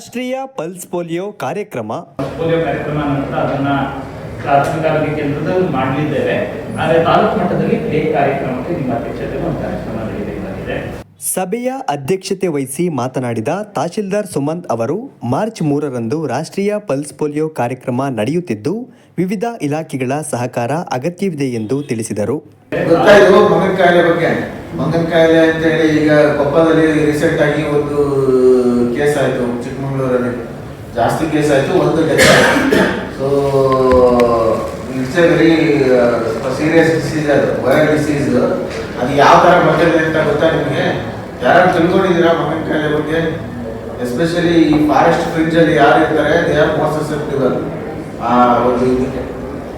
ರಾಷ್ಟ್ರೀಯ pulse polio ಕಾರ್ಯಕ್ರಮ. Polio ಕಾರ್ಯಕ್ರಮ ಅಂತ ಅದನ್ನ ಪ್ರಾಥಮಿಕ ಆರೋಗ್ಯ ಕೇಂದ್ರದಲ್ಲಿ ಮಾಡಲಿದ್ದೇವೆ. ಆದರೆ ತಾಲೂಕು ಮಟ್ಟದಲ್ಲಿ ಪ್ಲೇ ಕಾರ್ಯಕ್ರಮಕ್ಕೆ ನಿಮ್ಮ ಅಧ್ಯಕ್ಷತೆ ಒಂದು ಕಾರ್ಯಕ್ರಮ ನಡೆಯಬೇಕಾಗಿದೆ ಸಭೆಯ ಅಧ್ಯಕ್ಷತೆ ವಹಿಸಿ ಮಾತನಾಡಿದ ತಹಶೀಲ್ದಾರ್ ಸುಮಂತ್ ಅವರು ಮಾರ್ಚ್ ಮೂರರಂದು ರಾಷ್ಟ್ರೀಯ ಪಲ್ಸ್ ಪೋಲಿಯೋ ಕಾರ್ಯಕ್ರಮ ನಡೆಯುತ್ತಿದ್ದು ವಿವಿಧ ಇಲಾಖೆಗಳ ಸಹಕಾರ ಅಗತ್ಯವಿದೆ ಎಂದು ತಿಳಿಸಿದರು. ಮಂಗನ್ ಕಾಯಿಲೆ ಬಗ್ಗೆ? ಮಂಗನ ಕಾಯಿಲೆ ಅಂತ ಹೇಳಿ ಈಗ ಕೊಪ್ಪದಲ್ಲಿ ರೀಸೆಂಟ್ ಆಗಿ ಒಂದು ಕೇಸ್ ಆಯ್ತು. ಜಾಸ್ತಿ ಕೇಸ್ ಆಯ್ತು, ಒಂದು death so it's a very serious disease ಅದು ವೈರಲ್ ಡಿಸೀಸ್ ಅದು ಯಾವ ಥರ ಬಂದಿದೆ ಅಂತ ಗೊತ್ತಾ ನಿಮಗೆ? ಯಾರು ತಿಳ್ಕೊಂಡಿದ್ದೀರಾ ಮಂಗನ ಕಾಯಿಲೆ ಬಗ್ಗೆ? ಎಸ್ಪೆಷಲಿ ಈ ಫಾರೆಸ್ಟ್ ಫ್ರಿಂಜ್ ಅಲ್ಲಿ ಯಾರು ಇರ್ತಾರೆ ದೇ ಆರ್ ಮೋರ್ ಸಸೆಪ್ಟಿಬಲ್ ಆ, ಒಂದು ಇದಕ್ಕೆ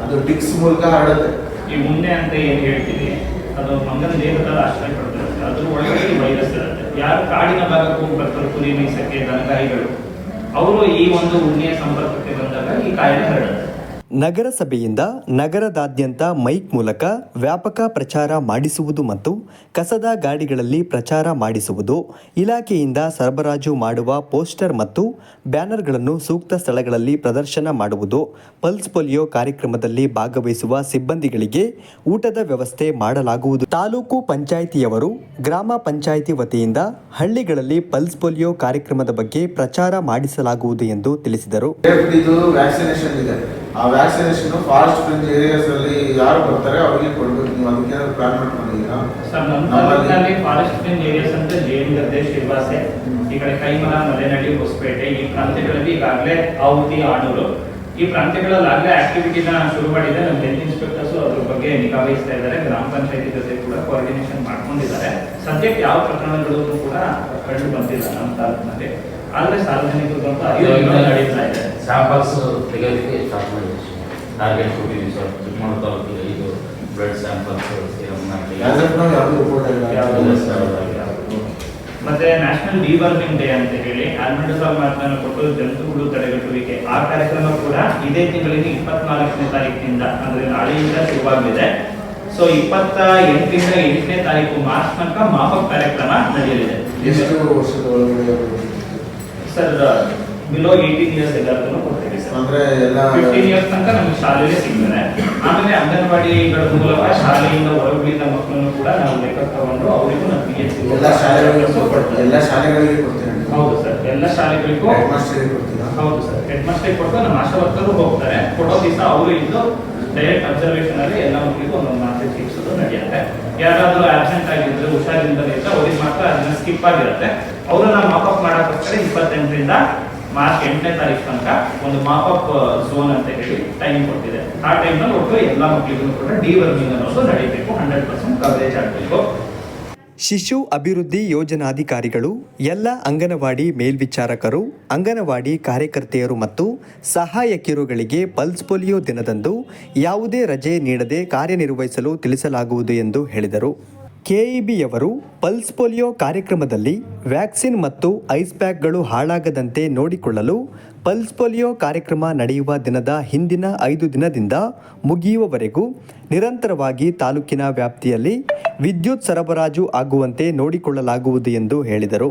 ಅದು ಟಿಕ್ಸ್ ಮೂಲಕ ಹರಡುತ್ತೆ. ಈ ಮುಂದೆ ಅಂತ ಏನು ಹೇಳ್ತೀವಿ ಅದು ಮಂಗನ ದೇಹದ ಆಶ್ರಯ ಪಡ್ತಿರುತ್ತೆ ಅದ್ರ ಒಳಗಡೆ ಈ ವೈರಸ್ ಇರುತ್ತೆ. ಯಾರು ಕಾಡಿನ ಭಾಗಕ್ಕೆ ಹೋಗಿ ಬರ್ತಾರೆ, ಕುರಿ, ಮೀಸಕ್ಕೆ, ದನಗಾಯಿಗಳು. ಅವರು ಈ ಒಂದು ಉಣ್ಣೆಯ ಸಂಪರ್ಕಕ್ಕೆ ಬಂದಾಗ ಈ ಕಾಯಿಲೆ ಹರಡುತ್ತೆ. ನಗರಸಭೆಯಿಂದ ನಗರದಾದ್ಯಂತ ಮೈಕ್ ಮೂಲಕ ವ್ಯಾಪಕ ಪ್ರಚಾರ ಮಾಡಿಸುವುದು ಮತ್ತು ಕಸದ ಗಾಡಿಗಳಲ್ಲಿ ಪ್ರಚಾರ ಮಾಡಿಸುವುದು, ಇಲಾಖೆಯಿಂದ ಸರಬರಾಜು ಮಾಡುವ ಪೋಸ್ಟರ್ ಮತ್ತು ಬ್ಯಾನರ್ಗಳನ್ನು ಸೂಕ್ತ ಸ್ಥಳಗಳಲ್ಲಿ ಪ್ರದರ್ಶನ ಮಾಡುವುದು, ಪಲ್ಸ್ ಪೋಲಿಯೋ ಕಾರ್ಯಕ್ರಮದಲ್ಲಿ ಭಾಗವಹಿಸುವ ಸಿಬ್ಬಂದಿಗಳಿಗೆ ಊಟದ ವ್ಯವಸ್ಥೆ ಮಾಡಲಾಗುವುದು. ತಾಲೂಕು ಪಂಚಾಯಿತಿಯವರು ಗ್ರಾಮ ಪಂಚಾಯಿತಿ ವತಿಯಿಂದ ಹಳ್ಳಿಗಳಲ್ಲಿ ಪಲ್ಸ್ ಪೋಲಿಯೋ ಕಾರ್ಯಕ್ರಮದ ಬಗ್ಗೆ ಪ್ರಚಾರ ಮಾಡಿಸಲಾಗುವುದು ಎಂದು ತಿಳಿಸಿದರು. ಆ ವ್ಯಾಕ್ಸಿನೇಷನ್ ಫಾರೆಸ್ಟ್ ಫ್ರಿಂಜ್ ಏರಿಯಾಸ್ ಅಲ್ಲಿ ಯಾರು ಬರ್ತಾರೆ ಅವರಿಗೆ ಕೊಡ್ಬೇಕು. ನೀವು ಅದಕ್ಕೆ ಪ್ಲಾನ್ ಮಾಡ್ಕೊಂಡಿದ್ದೀರಾ? ಸರ್ ನಮ್ಮ ನಮ್ಮಲ್ಲಿ- ಫಾರೆಸ್ಟ್ ರೇಂಜ್ ಏರಿಯಾಸ್ ಅಂತ ಜೇನುಗದ್ದೆ ಶಿರ್ವಾಸೆ ಈ ಕಡೆ ಕೈಮರ ಮಲೆನಹಳ್ಳಿ ಹೊಸಪೇಟೆ ಈ ಪ್ರಾಂತ್ಯಗಳಲ್ಲಿ ಈಗಾಗಲೇ ಆಹುತಿ ಆಡೋರು ಈ ಪ್ರಾಂತ್ಯಗಳಲ್ಲಾಗಲೇ ಆಕ್ಟಿವಿಟಿನ ಶುರು ಮಾಡಿದೆ. ನಮ್ಮ ಹೆಲ್ತ್ ಇನ್ಸ್ಪೆಕ್ಟರ್ಸ್ ಅದ್ರ ಬಗ್ಗೆ ನಿಗಾ ವಹಿಸ್ತಾ ಇದ್ದಾರೆ. ಗ್ರಾಮ ಪಂಚಾಯತಿ ಜೊತೆ ಕೂಡ ಕೋಆರ್ಡಿನೇಷನ್ ಮಾಡ್ಕೊಂಡಿದ್ದಾರೆ. ಸದ್ಯಕ್ಕೆ ಯಾವ ಪ್ರಕರಣಗಳು ಕೂಡ ಕಂಡು ಬಂದಿಲ್ಲ ನಮ್ಮ ತಾಲೂಕಿನಲ್ಲಿ. ಆದ್ರೆ ಸಾರ್ವಜನಿಕರು ಸ್ವಲ್ಪ ನಡೀತಾ ಇದೆ. ಸ್ಯಾಂಪಲ್ಸ್ ತೆಗೆಯೋದಕ್ಕೆ ಸ್ಟಾರ್ಟ್ ಮಾಡಿದ್ವಿ. ಟಾರ್ಗೆಟ್ ಕೊಟ್ಟಿದ್ದೀವಿ ಸರ್ ಚಿಕ್ಕಮಗಳೂರು ತಾಲೂಕಿಗೆ ಇದು ಬ್ಲಡ್ ಸ್ಯಾಂಪಲ್ಸ್ ಸೀರಮ್? ಮತ್ತೆ ನ್ಯಾಷನಲ್ ಡಿಬರ್ನಿಂಗ್ ಡೇ ಅಂತ ಹೇಳಿ ಆಲ್ಮೆಂಡಸಾಲ್ ಮಾತನ್ನು ಕೊಟ್ಟು ಜಂತುಗಳು ತಡೆಗಟ್ಟುವಿಕೆ. ಆ ಕಾರ್ಯಕ್ರಮ ಕೂಡ ಇದೇ ತಿಂಗಳಿಗೆ ಇಪ್ಪತ್ನಾಲ್ಕನೇ ತಾರೀಕಿನಿಂದ ಅಂದ್ರೆ ನಾಳೆಯಿಂದ ಶುರುವಾಗಲಿದೆ. ಸೊ ಇಪ್ಪತ್ತ ಎಂಟರಿಂದ ಎಂಟನೇ ತಾರೀಕು ಮಾರ್ಚ್ ತನಕ ಮಾಪಕ್ ಕಾರ್ಯಕ್ರಮ ನಡೆಯಲಿದೆ. ಎಷ್ಟು ವರ್ಷದ ಒಳಗಡೆ ಸರ್ ಬಿಲೋ ಏಯ್ಟೀನ್ ಇಯರ್ಸ್ ಎಲ್ಲರಿಗೂ ಕೊಡ್ತೀವಿ ಸರ್. ಅಂದ್ರೆ ಎಲ್ಲ ಫಿಫ್ಟೀನ್ ಇಯರ್ಸ್ ತನಕ ನಮ್ಗೆ ಶಾಲೆಯಲ್ಲೇ ಸಿಗ್ತಾರೆ ಆಮೇಲೆ ಅಂಗನವಾಡಿಗಳ ಮೂಲಕ ಶಾಲೆಯಿಂದ ಹೊರಗುಳಿದ ಮಕ್ಕಳನ್ನು ಕೂಡ ನಾವು ಲೆಕ್ಕ ತಗೊಂಡು ಅವರಿಗೂ ನಮ್ಮ ಪಿ ಎಚ್ ಎಲ್ಲ ಶಾಲೆಗಳಿಗೂ? ಎಲ್ಲ ಶಾಲೆಗಳಿಗೆ? ಹೌದು ಸರ್ ಎಲ್ಲ ಶಾಲೆಗಳಿಗೂ ಹೌದು ಸರ್ ಹೆಡ್ ಮಾಸ್ಟರ್ ಕೊಟ್ಟು ನಮ್ಮ ಆಶಾ ವರ್ಕರು ಹೋಗ್ತಾರೆ. ಕೊಡೋ ದಿವಸ ಅವರು ಇದ್ದು ಡೈರೆಕ್ಟ್ ಅಬ್ಸರ್ವೇಷನ್ ಅಲ್ಲಿ ಎಲ್ಲ ಮಕ್ಕಳಿಗೂ ಒಂದೊಂದು ಮಾತ್ರೆ ಶಿಕ್ಷಣ ನಡೆಯುತ್ತೆ. ಯಾರಾದರೂ ಆಬ್ಸೆಂಟ್ ಆಗಿದ್ರೆ ಹುಷಾರಿಲ್ಲದೆ ಇದ್ರೆ ಅವ್ರಿಗೆ ಮಾತ್ರ ಅದನ್ನ ಸ್ಕಿಪ್ ಆಗಿರುತ್ತೆ. ಅವರನ್ನ ಮಾಪಪ್ ಮಾಡೋಕ್ಕೋಸ್ಕರ ಇಪ್ಪತ್ತೆಂಟರಿಂದ ಮಾರ್ಚ್ ಎಂಟನೇ ತಾರೀಕು ತನಕ ಒಂದು ಮಾಪಪ್ ಝೋನ್ ಅಂತ ಹೇಳಿ ಟೈಮ್ ಕೊಟ್ಟಿದೆ. ಆ ಟೈಮ್ನಲ್ಲಿ ಒಟ್ಟು ಎಲ್ಲ ಮಕ್ಕಳಿಗೂ ಕೂಡ ಡಿ ವರ್ಮಿಂಗ್ ಅನ್ನೋದು ನಡೀಬೇಕು ಹಂಡ್ರೆಡ್ ಪರ್ಸೆಂಟ್ ಕವರೇಜ್ ಆಗಬೇಕು. ಶಿಶು ಅಭಿವೃದ್ಧಿ ಯೋಜನಾಧಿಕಾರಿಗಳು, ಎಲ್ಲ ಅಂಗನವಾಡಿ ಮೇಲ್ವಿಚಾರಕರು, ಅಂಗನವಾಡಿ ಕಾರ್ಯಕರ್ತೆಯರು ಮತ್ತು ಸಹಾಯಕಿರುಗಳಿಗೆ ಪಲ್ಸ್ ಪೋಲಿಯೋ ದಿನದಂದು ಯಾವುದೇ ರಜೆ ನೀಡದೆ ಕಾರ್ಯನಿರ್ವಹಿಸಲು ತಿಳಿಸಲಾಗುವುದು ಎಂದು ಹೇಳಿದರು. ಕೆಇಬಿಯವರು ಪಲ್ಸ್ ಪೋಲಿಯೋ ಕಾರ್ಯಕ್ರಮದಲ್ಲಿ ವ್ಯಾಕ್ಸಿನ್ ಮತ್ತು ಐಸ್ ಪ್ಯಾಕ್ಗಳು ಹಾಳಾಗದಂತೆ ನೋಡಿಕೊಳ್ಳಲು ಪಲ್ಸ್ ಪೋಲಿಯೋ ಕಾರ್ಯಕ್ರಮ ನಡೆಯುವ ದಿನದ ಹಿಂದಿನ ಐದು ದಿನದಿಂದ ಮುಗಿಯುವವರೆಗೂ ನಿರಂತರವಾಗಿ ತಾಲೂಕಿನ ವ್ಯಾಪ್ತಿಯಲ್ಲಿ ವಿದ್ಯುತ್ ಸರಬರಾಜು ಆಗುವಂತೆ ನೋಡಿಕೊಳ್ಳಲಾಗುವುದು ಎಂದು ಹೇಳಿದರು.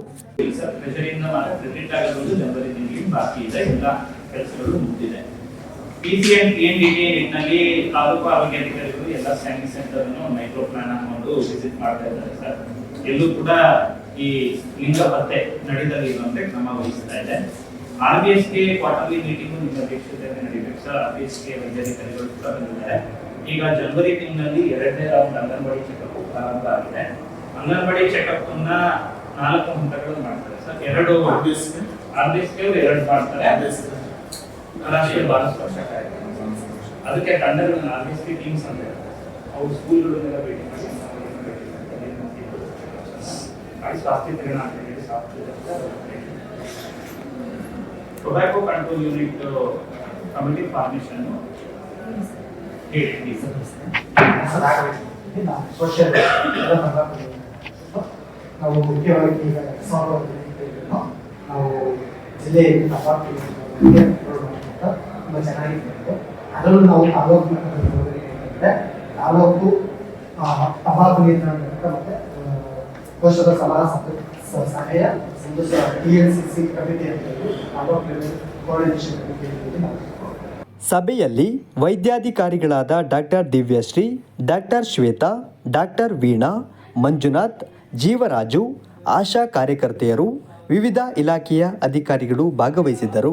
ನಿಟ್ಟಿನಲ್ಲಿ ತಾಲೂಕು ಆರೋಗ್ಯಾಧಿಕಾರಿಗಳು ಎಲ್ಲ ಸ್ಕ್ಯಾನಿಂಗ್ ಸೆಂಟರ್ ಮೈಕ್ರೋ ಪ್ಲಾನ್ ಹಾಕೊಂಡು ವಿಸಿಟ್ ಮಾಡ್ತಾ ಇದ್ದಾರೆ ಸರ್. ಎಲ್ಲೂ ಕೂಡ ಈ ಲಿಂಗ ಪತ್ತೆ ನಡೆದಲ್ಲಿ ಇರುವಂತೆ ಕ್ರಮ ವಹಿಸ್ತಾ ಇದೆ. ಆರ್ ಬಿ ಎಸ್ಗೆ ಕ್ವಾರ್ಟರ್ಲಿ ಮೀಟಿಂಗ್ ನಿಮ್ಮ ಅಧ್ಯಕ್ಷತೆಯಲ್ಲಿ ನಡೀಬೇಕು ಸರ್. ಆರ್ ಬಿ ಎಸ್ಗೆ ವೈದ್ಯಾಧಿಕಾರಿಗಳು ಕೂಡ ಬಂದಿದ್ದಾರೆ. ಈಗ ಜನವರಿ ತಿಂಗಳಲ್ಲಿ ಎರಡನೇ ರೌಂಡ್ ಅಂಗನವಾಡಿ ಚೆಕಪ್ ಪ್ರಾರಂಭ ಆಗಿದೆ. ಅಂಗನವಾಡಿ ಚೆಕಪ್ ಅನ್ನ ನಾಲ್ಕು ಹಂತಗಳು ಮಾಡ್ತಾರೆ ಸರ್. ಎರಡು? ಆರ್ ಬಿ ಎಸ್ಗೆ ಎರಡು ಮಾಡ್ತಾರೆ. ರಾಷ್ಟ್ರೀಯ ಬಾಲ ಸ್ಪರ್ಶ ಕಾರ್ಯಕ್ರಮ ಅದಕ್ಕೆ ತಂಡಗಳನ್ನ ಆರ್ ಬಿ ಎಸ್ಗೆ ಟೀಮ್ಸ್ ಅಂತ ಇರುತ್ತೆ ಅವ್ರು ಸ್ಕೂಲ್ಗಳನ್ನೆಲ್ಲ ಭೇಟಿ ಮಾಡಿ ಅವ್ರನ್ನ ಭೇಟಿ ಮಾಡಿ ಏನ್ ಮಾಡ್ತಿದ್ರು ಆಯ್ತು ಸ್ವಾಸ್ಥ್ಯತೆಗಳನ್ನ ಅಂತ ಹೇಳಿ ಸ್ವಾಸ್ಥ್ಯ tobacco control unit committee formation ಹೇಳಿ please. ಸೋಷಿಯಲ್ ನಾವು ಮುಖ್ಯವಾಗಿ ಈಗ ಎರಡ್ ಸಾವಿರದ ಹದಿನೆಂಟರಿಂದ ನಾವು ಜಿಲ್ಲೆಯಲ್ಲಿ ತಂಬಾಕು ತುಂಬ ಚೆನ್ನಾಗಿತ್ತು ಅದರಲ್ಲೂ ನಾವು ತಾಲೂಕು ಏನಂದ್ರೆ ತಾಲೂಕು ತಂಬಾಕು ನಿಯಂತ್ರಣ ಮತ್ತೆ ಕೋಶದ ಔಷಧ ಸಲಹಾ ಸಮಿತಿ ಸ- ಸಹಾಯ ಒಂದು T N C C committee ಅಂತ ತಾಲೂಕು ಕೋಆರ್ಡಿನೇಷನ್ ಕಮಿಟಿ ಅಂತ ಸಭೆಯಲ್ಲಿ ವೈದ್ಯಾಧಿಕಾರಿಗಳಾದ doctor Divyashree, doctor Shweta, doctor Veena, Manjunath, Jeevaraju, ASHA ಕಾರ್ಯಕರ್ತೆಯರು, ವಿವಿಧ ಇಲಾಖೆಯ ಅಧಿಕಾರಿಗಳು ಭಾಗವಹಿಸಿದ್ದರು.